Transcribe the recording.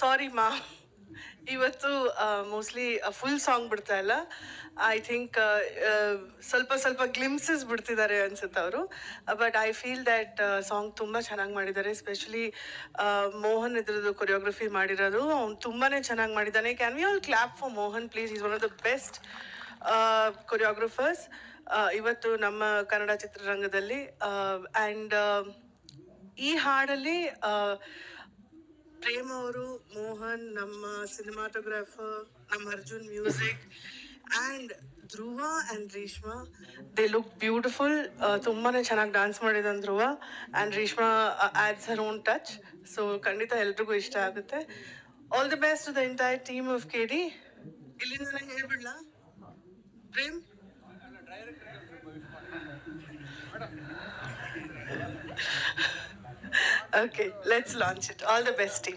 ಸಾರಿ ಮಾ ಇವತ್ತು mostly full song ಬಿಡ್ತಾ ಇಲ್ಲ. ಐ ಥಿಂಕ್ ಸ್ವಲ್ಪ ಸ್ವಲ್ಪ ಗ್ಲಿಮ್ಸಸ್ ಬಿಡ್ತಿದ್ದಾರೆ ಅನ್ಸುತ್ತೆ ಅವರು. But I feel that song ತುಂಬ ಚೆನ್ನಾಗಿ ಮಾಡಿದ್ದಾರೆ. ಎಸ್ಪೆಷಲಿ ಮೋಹನ್ ಇದ್ರದ್ದು ಕೊರಿಯೋಗ್ರಫಿ ಮಾಡಿರೋದು. ಅವ್ನು ತುಂಬಾ ಚೆನ್ನಾಗಿ ಮಾಡಿದ್ದಾನೆ. Can we all clap for Mohan please is one of the best choreographers ಇವತ್ತು ನಮ್ಮ ಕನ್ನಡ ಚಿತ್ರರಂಗದಲ್ಲಿ ಆ್ಯಂಡ್ ಈ ಹಾಡಲ್ಲಿ ಪ್ರೇಮ್ ಅವರು ಮೋಹನ್ ನಮ್ಮ ಸಿನಿಮಾಟೋಗ್ರಾಫರ್ ನಮ್ಮ Arjun music and Dhruva and Reshma they look beautiful ತುಂಬಾ ಚೆನ್ನಾಗಿ ಡಾನ್ಸ್ ಮಾಡಿದ್ದಾನೆ Dhruva and Reshma adds her own touch so ಖಂಡಿತ ಎಲ್ರಿಗೂ ಇಷ್ಟ ಆಗುತ್ತೆ. All the best the entire team of K D ಇಲ್ಲಿಂದ ನಾನು ಹೇಳ್ಬಿಡ್ಲಾ? Prem? Okay, let's launch it. All the best, team.